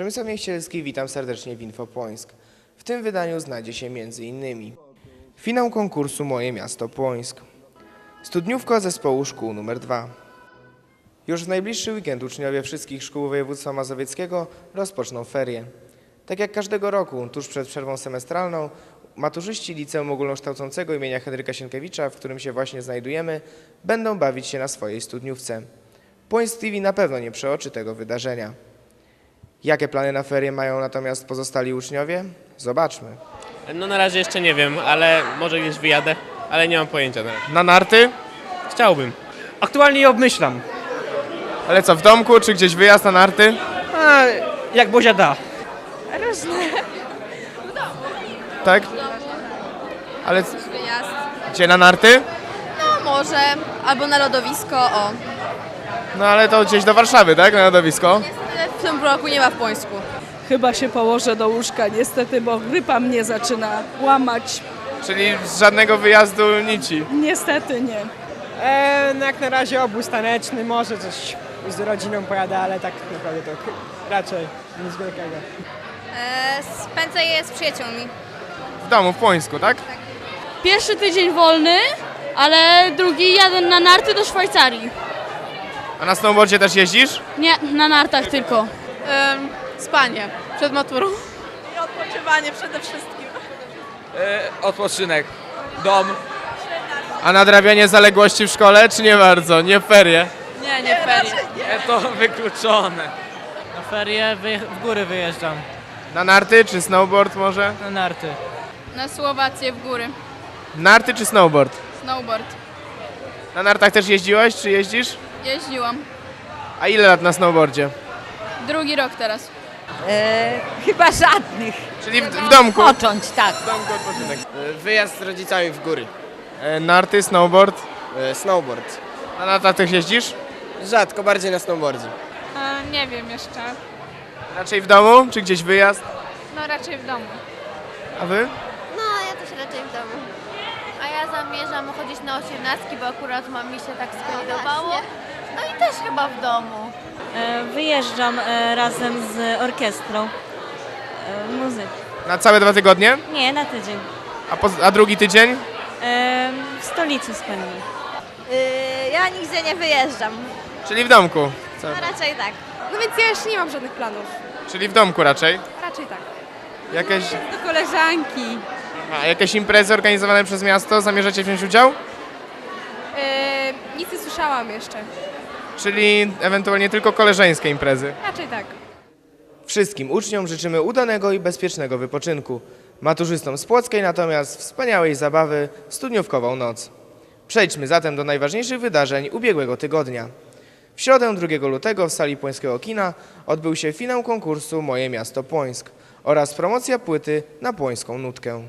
Przemysław Miechcielski, witam serdecznie w Infopłońsk. W tym wydaniu znajdzie się m.in. Finał konkursu Moje Miasto Płońsk. Studniówka zespołu szkół nr 2. Już w najbliższy weekend uczniowie wszystkich szkół województwa mazowieckiego rozpoczną ferie. Tak jak każdego roku, tuż przed przerwą semestralną, maturzyści Liceum Ogólnokształcącego imienia Henryka Sienkiewicza, w którym się właśnie znajdujemy, będą bawić się na swojej studniówce. Płońsk TV na pewno nie przeoczy tego wydarzenia. Jakie plany na ferie mają natomiast pozostali uczniowie? Zobaczmy. No na razie jeszcze nie wiem, ale może gdzieś wyjadę, ale nie mam pojęcia na razie. Na narty? Chciałbym. Aktualnie je obmyślam. Ale co, w domku czy gdzieś wyjazd na narty? A, jak Bozia da. Tak? Ale Wyjazd. gdzie na narty? No może, albo na lodowisko, o. No ale to gdzieś do Warszawy, tak? Na lodowisko. W tym roku nie ma w Pońsku. Chyba się położę do łóżka niestety, bo grypa mnie zaczyna łamać. Czyli z żadnego wyjazdu nici. Niestety nie. E, no jak na razie obóz taneczny, może coś z rodziną pojadę, ale tak naprawdę to raczej nic wielkiego. E, spędzę je z przyjaciółmi. W domu, w Płońsku, tak? Pierwszy tydzień wolny, ale drugi jadę na narty do Szwajcarii. A na snowboardzie też jeździsz? Nie, na nartach tylko. spanie przed maturą. I odpoczywanie przede wszystkim. odpoczynek. Dom. A nadrabianie zaległości w szkole, czy nie bardzo? Nie ferie. Nie, nie ferie. To wykluczone. Na ferie w góry wyjeżdżam, Na narty czy snowboard może? na narty. Na Słowację w góry. Narty czy snowboard? Snowboard. Na nartach też jeździłaś, czy jeździsz? Jeździłam. A ile lat na snowboardzie? Drugi rok teraz. Chyba żadnych. Czyli w, w domku. Począć, tak. W domku odpoczynek. Wyjazd z rodzicami w góry. E, narty, snowboard. E, Snowboard. Na nartach też jeździsz? Rzadko, bardziej na snowboardzie. nie wiem jeszcze. Raczej w domu, czy gdzieś wyjazd? No raczej w domu. A wy? No, ja też raczej w domu. A ja zamierzam chodzić na osiemnastki, bo akurat mam mi się tak skoordynowało. No i też chyba w domu. Wyjeżdżam e, razem z orkiestrą e, muzyki. Na całe dwa tygodnie? Nie, na tydzień. A, po, a drugi tydzień? E, W stolicy spędzę. ja nigdzie nie wyjeżdżam. Czyli w domku. Co? No raczej tak. No więc ja jeszcze nie mam żadnych planów. Czyli w domku raczej. Raczej tak. Jakieś, Do koleżanki. a, jakieś imprezy organizowane przez miasto zamierzacie wziąć udział? E, nic nie słyszałam jeszcze. Czyli ewentualnie tylko koleżeńskie imprezy. Raczej tak. Wszystkim uczniom życzymy udanego i bezpiecznego wypoczynku. Maturzystom z Płockiej natomiast wspaniałej zabawy w studniówkową noc. Przejdźmy zatem do najważniejszych wydarzeń ubiegłego tygodnia. W środę 2 lutego w sali Płońskiego Kina odbył się finał konkursu Moje Miasto Płońsk oraz promocja płyty na płońską nutkę.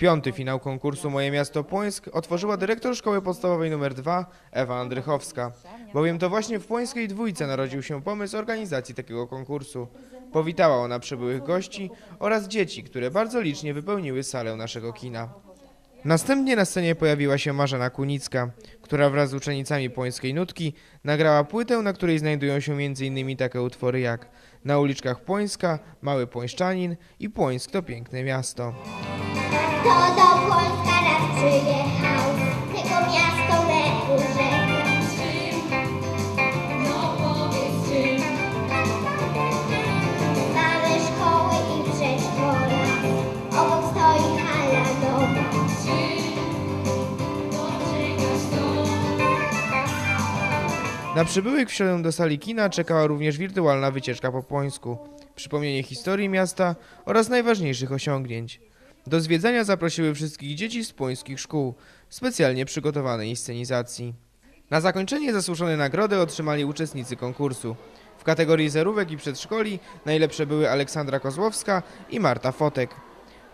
Piąty finał konkursu Moje Miasto Płońsk otworzyła dyrektor szkoły podstawowej nr 2 Ewa Andrychowska, bowiem to właśnie w Płońskiej Dwójce narodził się pomysł organizacji takiego konkursu. Powitała ona przybyłych gości oraz dzieci, które bardzo licznie wypełniły salę naszego kina. Następnie na scenie pojawiła się Marzena Kunicka, która wraz z uczennicami Płońskiej Nutki nagrała płytę, na której znajdują się m.in. takie utwory jak Na uliczkach Płońska, Mały Płońszczanin i Płońsk to piękne miasto. Kto do Polska raz przyjechał, tego miasto me urzekło. No powiedz czym. Mamy szkoły i przedszkola, obok stoi hala nowa. Na przybyłych w środę do sali kina czekała również wirtualna wycieczka po Płońsku, przypomnienie historii miasta oraz najważniejszych osiągnięć. Do zwiedzania zaprosiły wszystkich dzieci z płońskich szkół, specjalnie przygotowanej scenizacji. Na zakończenie zasłużone nagrody otrzymali uczestnicy konkursu. W kategorii zerówek i przedszkoli najlepsze były Aleksandra Kozłowska i Marta Fotek.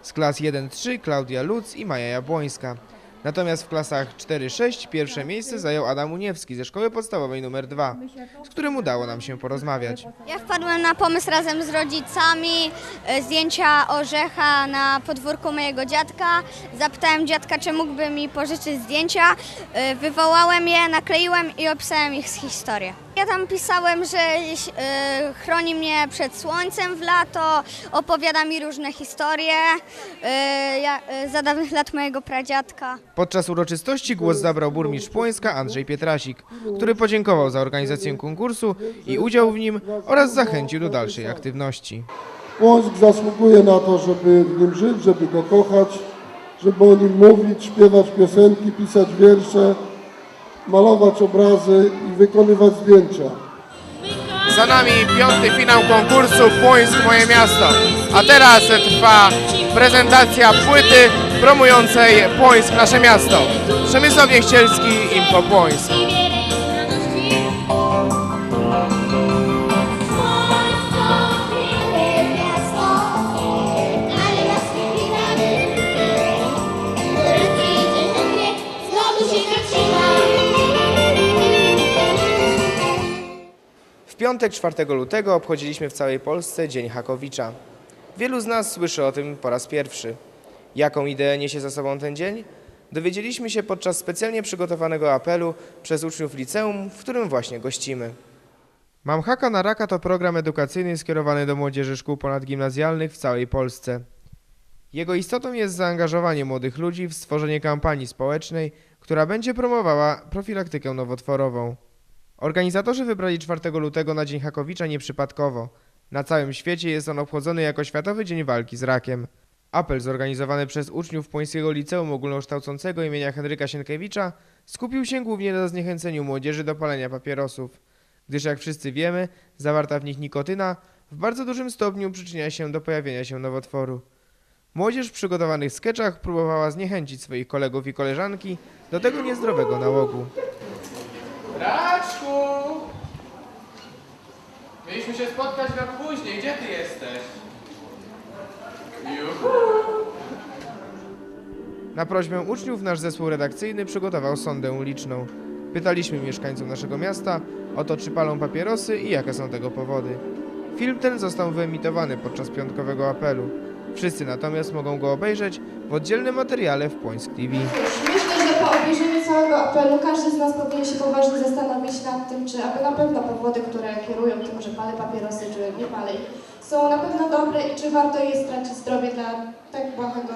Z klas 1-3 Klaudia Luc i Maja Jabłońska. Natomiast w klasach 4-6 pierwsze miejsce zajął Adam Uniewski ze szkoły podstawowej nr 2, z którym udało nam się porozmawiać. Ja wpadłem na pomysł razem z rodzicami e, zdjęcia orzecha na podwórku mojego dziadka. Zapytałem dziadka, czy mógłby mi pożyczyć zdjęcia. E, Wywołałem je, nakleiłem i opisałem ich historię. Ja tam pisałem, że e, chroni mnie przed słońcem w lato, opowiada mi różne historie e, ja- e, za dawnych lat mojego pradziadka. Podczas uroczystości głos zabrał burmistrz Płońska Andrzej Pietrasik, który podziękował za organizację konkursu i udział w nim oraz zachęcił do dalszej aktywności. Płońsk zasługuje na to, żeby w nim żyć, żeby go kochać, żeby o nim mówić, śpiewać piosenki, pisać wiersze, malować obrazy i wykonywać zdjęcia. Za nami piąty finał konkursu Płońsk Moje Miasto. A teraz trwa prezentacja płyty promującej Płońsk Nasze Miasto. Przemysław Niechcielski, Info Płońsk. Piątek 4 lutego obchodziliśmy w całej Polsce Dzień Hakowicza. Wielu z nas słyszy o tym po raz pierwszy. Jaką ideę niesie za sobą ten dzień? Dowiedzieliśmy się podczas specjalnie przygotowanego apelu przez uczniów liceum, w którym właśnie gościmy. Mam haka na raka to program edukacyjny skierowany do młodzieży szkół ponadgimnazjalnych w całej Polsce. Jego istotą jest zaangażowanie młodych ludzi w stworzenie kampanii społecznej, która będzie promowała profilaktykę nowotworową. Organizatorzy wybrali 4 lutego na Dzień Hakowicza nieprzypadkowo. Na całym świecie jest on obchodzony jako Światowy Dzień Walki z Rakiem. Apel zorganizowany przez uczniów Płońskiego Liceum Ogólnokształcącego imienia Henryka Sienkiewicza skupił się głównie na zniechęceniu młodzieży do palenia papierosów, gdyż jak wszyscy wiemy, zawarta w nich nikotyna w bardzo dużym stopniu przyczynia się do pojawienia się nowotworu. Młodzież w przygotowanych sketchach próbowała zniechęcić swoich kolegów i koleżanki do tego niezdrowego nałogu. Raczku! Mieliśmy się spotkać na później. Gdzie ty jesteś? Na prośbę uczniów nasz zespół redakcyjny przygotował sondę uliczną. Pytaliśmy mieszkańców naszego miasta o to, czy palą papierosy i jakie są tego powody. Film ten został wyemitowany podczas piątkowego apelu. Wszyscy natomiast mogą go obejrzeć w oddzielnym materiale w Płońsk TV. Że po obejrzeniu całego apelu każdy z nas powinien się poważnie zastanowić nad tym, czy aby na pewno powody, które kierują tym, że palę papierosy, czy nie palę ich, są na pewno dobre i czy warto jest tracić zdrowie dla tak błahego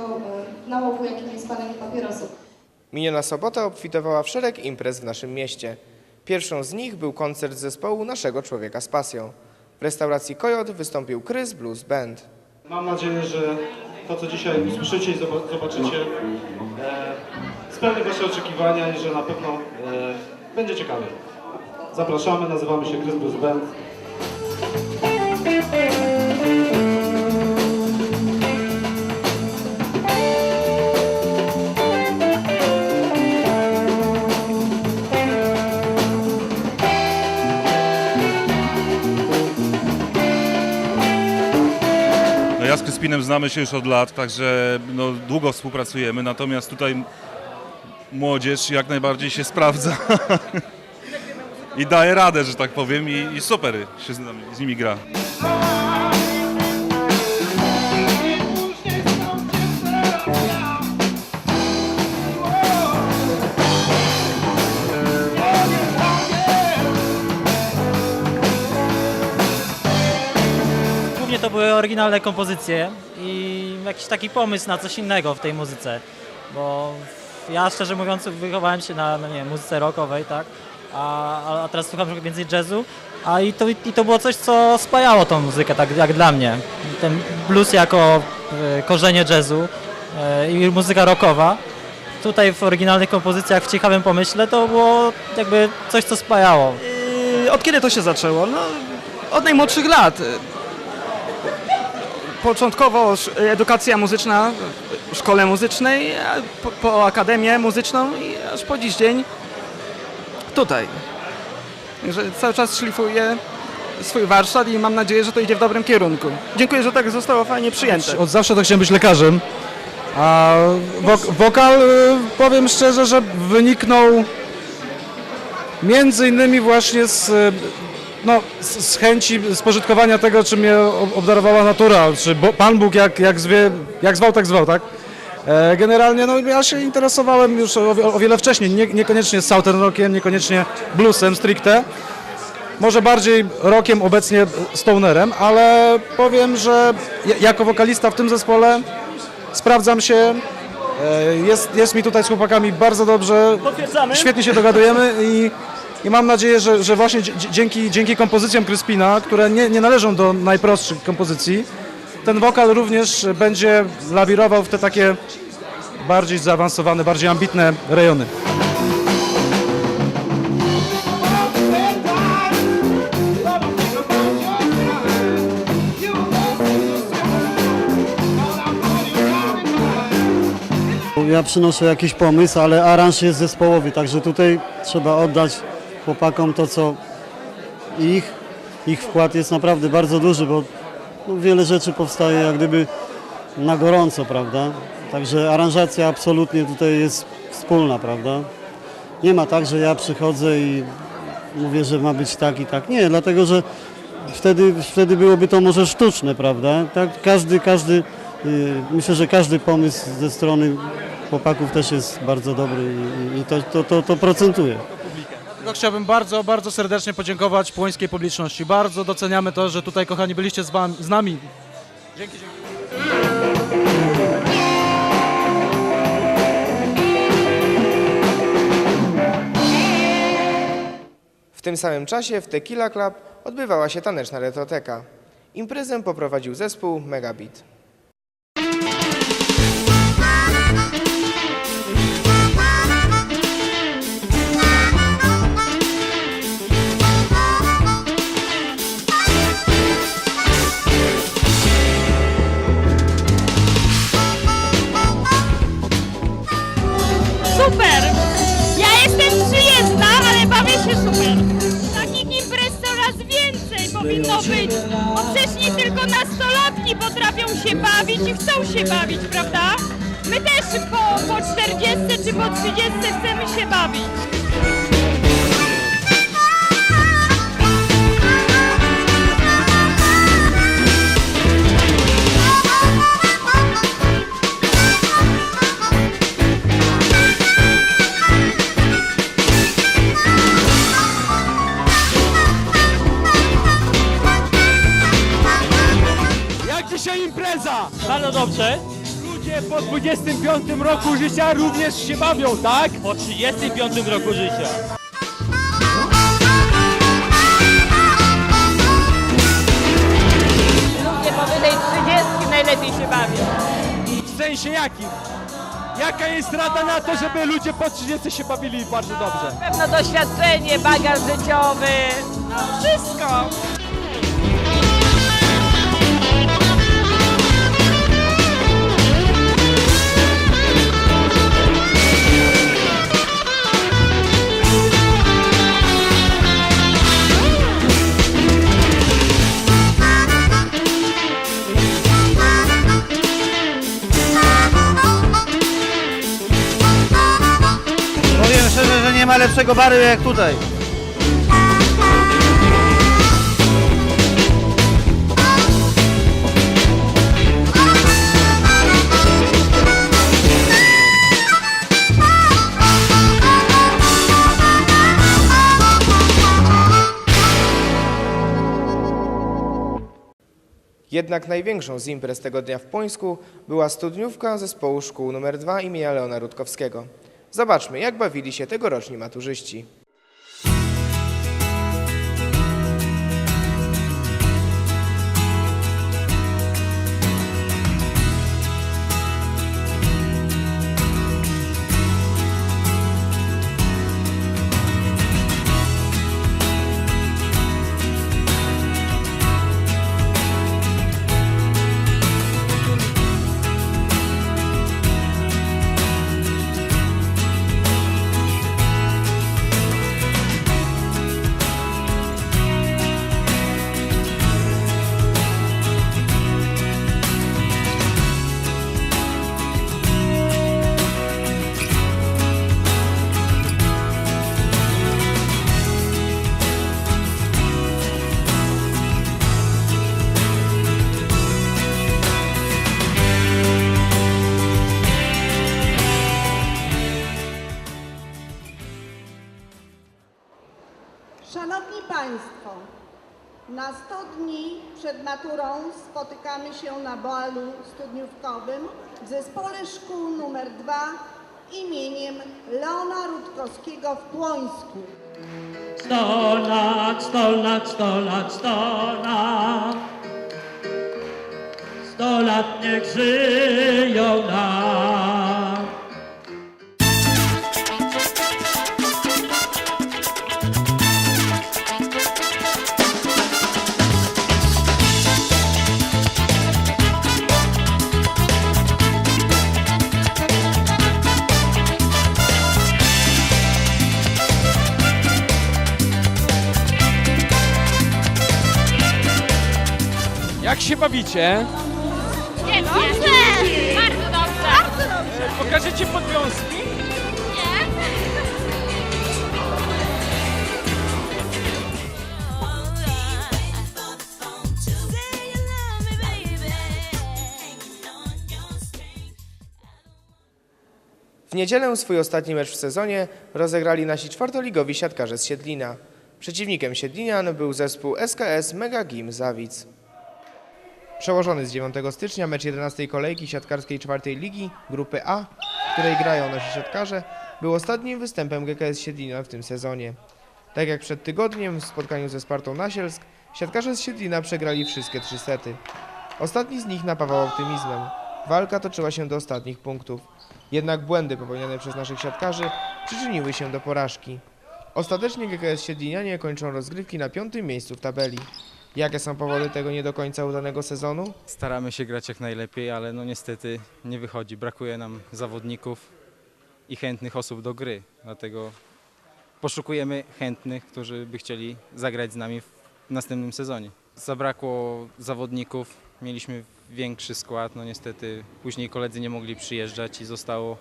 e, nałogu, jakim jest palenie papierosów. Miniona sobota obfitowała w szereg imprez w naszym mieście. Pierwszą z nich był koncert zespołu Naszego Człowieka z Pasją. W restauracji Kojot wystąpił Krys Blues Band. Mam nadzieję, że to, co dzisiaj usłyszycie i zoba- zobaczycie, e, spełni Wasze oczekiwania i że na pewno e, będzie ciekawie. Zapraszamy, nazywamy się Chris Blues Band. Kryspinem znamy się już od lat, także no, długo współpracujemy, natomiast tutaj młodzież jak najbardziej się sprawdza i daje radę, że tak powiem i, i super się z, z nimi gra. Głównie to były oryginalne kompozycje i jakiś taki pomysł na coś innego w tej muzyce, bo ja szczerze mówiąc wychowałem się na, no nie muzyce rockowej, tak, a, a teraz słucham trochę więcej jazzu, a i to, i to było coś, co spajało tą muzykę, tak jak dla mnie. Ten blues jako e, korzenie jazzu e, i muzyka rockowa. Tutaj w oryginalnych kompozycjach, w ciekawym pomyśle, to było jakby coś, co spajało. Od kiedy to się zaczęło? No, od najmłodszych lat. Początkowo edukacja muzyczna w szkole muzycznej, po, po akademię muzyczną i aż po dziś dzień tutaj. Także cały czas szlifuję swój warsztat i mam nadzieję, że to idzie w dobrym kierunku. Dziękuję, że tak zostało fajnie przyjęte. Od zawsze to chciałem być lekarzem A wok- wokal, y, powiem szczerze, że wyniknął między innymi właśnie z, no, z chęci spożytkowania tego, czym mnie ob- obdarowała natura, czy Pan Bóg jak, jak, zwie, jak zwał, tak zwał, tak? E, Generalnie no, ja się interesowałem już o, o wiele wcześniej, nie, niekoniecznie Southern Rockiem, niekoniecznie bluesem stricte, może bardziej rockiem, obecnie stonerem, ale powiem, że ja- jako wokalista w tym zespole sprawdzam się, e, jest, jest mi tutaj z chłopakami bardzo dobrze, świetnie się dogadujemy i, i mam nadzieję, że, że właśnie dzięki, dzięki kompozycjom Kryspina, które nie, nie należą do najprostszych kompozycji, ten wokal również będzie lawirował w te takie bardziej zaawansowane, bardziej ambitne rejony. Ja przynoszę jakiś pomysł, ale aranż jest zespołowy, także tutaj trzeba oddać chłopakom to, co ich. Ich wkład jest naprawdę bardzo duży, bo no, wiele rzeczy powstaje jak gdyby na gorąco, prawda? Także aranżacja absolutnie tutaj jest wspólna, prawda? Nie ma tak, że ja przychodzę i mówię, że ma być tak i tak. Nie, dlatego że wtedy, wtedy byłoby to może sztuczne, prawda? Tak, każdy, każdy, y, myślę, że każdy pomysł ze strony chłopaków też jest bardzo dobry i, i to, to, to, to procentuje. Tylko chciałbym bardzo, bardzo serdecznie podziękować płońskiej publiczności. Bardzo doceniamy to, że tutaj, kochani, byliście z, wami, z nami. Dzięki, dzięki. W tym samym czasie w Tequila Club odbywała się taneczna retroteka. Imprezę poprowadził zespół Megabit. Super! Ja jestem przyjezdna, ale bawię się super. Takich imprez coraz więcej powinno być, bo przecież nie tylko nastolatki potrafią się bawić i chcą się bawić, prawda? My też po, po 40 czy po 30 chcemy się bawić. Dzisiaj impreza? Bardzo dobrze. Ludzie po 25 roku życia również się bawią, tak? Po 35 roku życia. Ludzie powyżej 30 najlepiej się bawią. W sensie jakim? Jaka jest rada na to, żeby ludzie po 30 się bawili bardzo dobrze? Pewno doświadczenie, bagaż życiowy, no wszystko. Lepszego baru jak tutaj. Jednak największą z imprez tego dnia w Płońsku była studniówka zespołu szkół nr 2 imienia Leona Rutkowskiego. Zobaczmy, jak bawili się tegoroczni maturzyści. Szanowni Państwo, na 100 dni przed maturą spotykamy się na balu studniówkowym w Zespole Szkół nr 2 imieniem Leona Rutkowskiego w Płońsku. 100 lat, 100 lat, 100 lat, 100 lat. 100 lat niech żyją nam. Jak się bawicie? Dobrze! Bardzo dobrze! Bardzo dobrze! Pokażecie podwiązki? W niedzielę swój ostatni mecz w sezonie rozegrali nasi czwartoligowi siatkarze z Siedlina. Przeciwnikiem Siedlinian był zespół SKS Mega Gim Zawic. Przełożony z 9 stycznia mecz 11 kolejki siatkarskiej czwartej ligi grupy A, w której grają nasi siatkarze, był ostatnim występem GKS Siedlina w tym sezonie. Tak jak przed tygodniem w spotkaniu ze Spartą Nasielsk, siatkarze z Siedlina przegrali wszystkie trzy sety. Ostatni z nich napawał optymizmem. Walka toczyła się do ostatnich punktów. Jednak błędy popełnione przez naszych siatkarzy przyczyniły się do porażki. Ostatecznie GKS Siedlinianie kończą rozgrywki na piątym miejscu w tabeli. Jakie są powody tego nie do końca udanego sezonu? Staramy się grać jak najlepiej, ale no niestety nie wychodzi. Brakuje nam zawodników i chętnych osób do gry. Dlatego poszukujemy chętnych, którzy by chcieli zagrać z nami w następnym sezonie. Zabrakło zawodników, mieliśmy większy skład, no niestety później koledzy nie mogli przyjeżdżać i zostało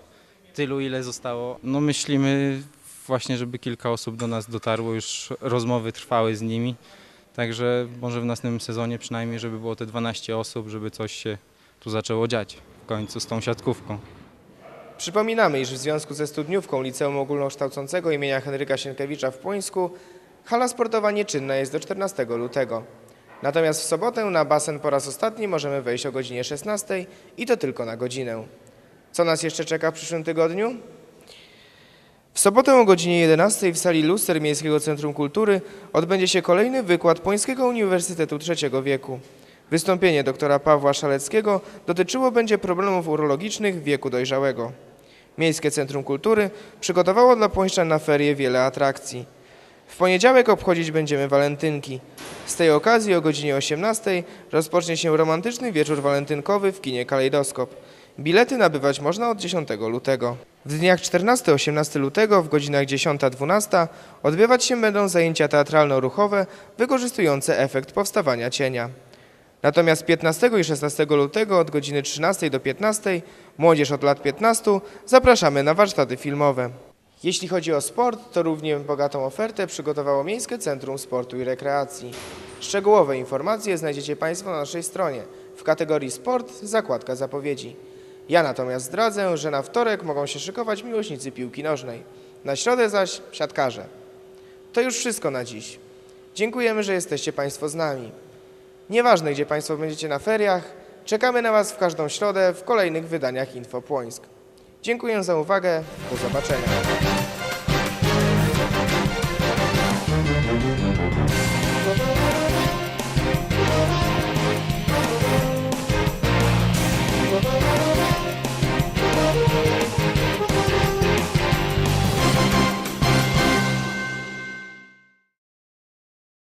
tylu, ile zostało. No myślimy właśnie, żeby kilka osób do nas dotarło, już rozmowy trwały z nimi. Także może w następnym sezonie przynajmniej, żeby było te 12 osób, żeby coś się tu zaczęło dziać w końcu z tą siatkówką. Przypominamy, iż w związku ze studniówką Liceum Ogólnokształcącego imienia Henryka Sienkiewicza w Płońsku hala sportowa nieczynna jest do 14 lutego. Natomiast w sobotę na basen po raz ostatni możemy wejść o godzinie 16 i to tylko na godzinę. Co nas jeszcze czeka w przyszłym tygodniu? W sobotę o godzinie 11 w sali Luster Miejskiego Centrum Kultury odbędzie się kolejny wykład Pońskiego Uniwersytetu III wieku. Wystąpienie doktora Pawła Szaleckiego dotyczyło będzie problemów urologicznych wieku dojrzałego. Miejskie Centrum Kultury przygotowało dla Pońszczan na ferie wiele atrakcji. W poniedziałek obchodzić będziemy walentynki. Z tej okazji o godzinie 18 rozpocznie się romantyczny wieczór walentynkowy w kinie Kalejdoskop. Bilety nabywać można od 10 lutego. W dniach 14-18 lutego w godzinach 10-12 odbywać się będą zajęcia teatralno-ruchowe wykorzystujące efekt powstawania cienia. Natomiast 15 i 16 lutego od godziny 13 do 15 młodzież od lat 15 zapraszamy na warsztaty filmowe. Jeśli chodzi o sport, to równie bogatą ofertę przygotowało Miejskie Centrum Sportu i Rekreacji. Szczegółowe informacje znajdziecie Państwo na naszej stronie w kategorii Sport zakładka zapowiedzi. Ja natomiast zdradzę, że na wtorek mogą się szykować miłośnicy piłki nożnej, na środę zaś siatkarze. To już wszystko na dziś. Dziękujemy, że jesteście Państwo z nami. Nieważne, gdzie Państwo będziecie na feriach, czekamy na Was w każdą środę w kolejnych wydaniach Info Płońsk. Dziękuję za uwagę. Do zobaczenia.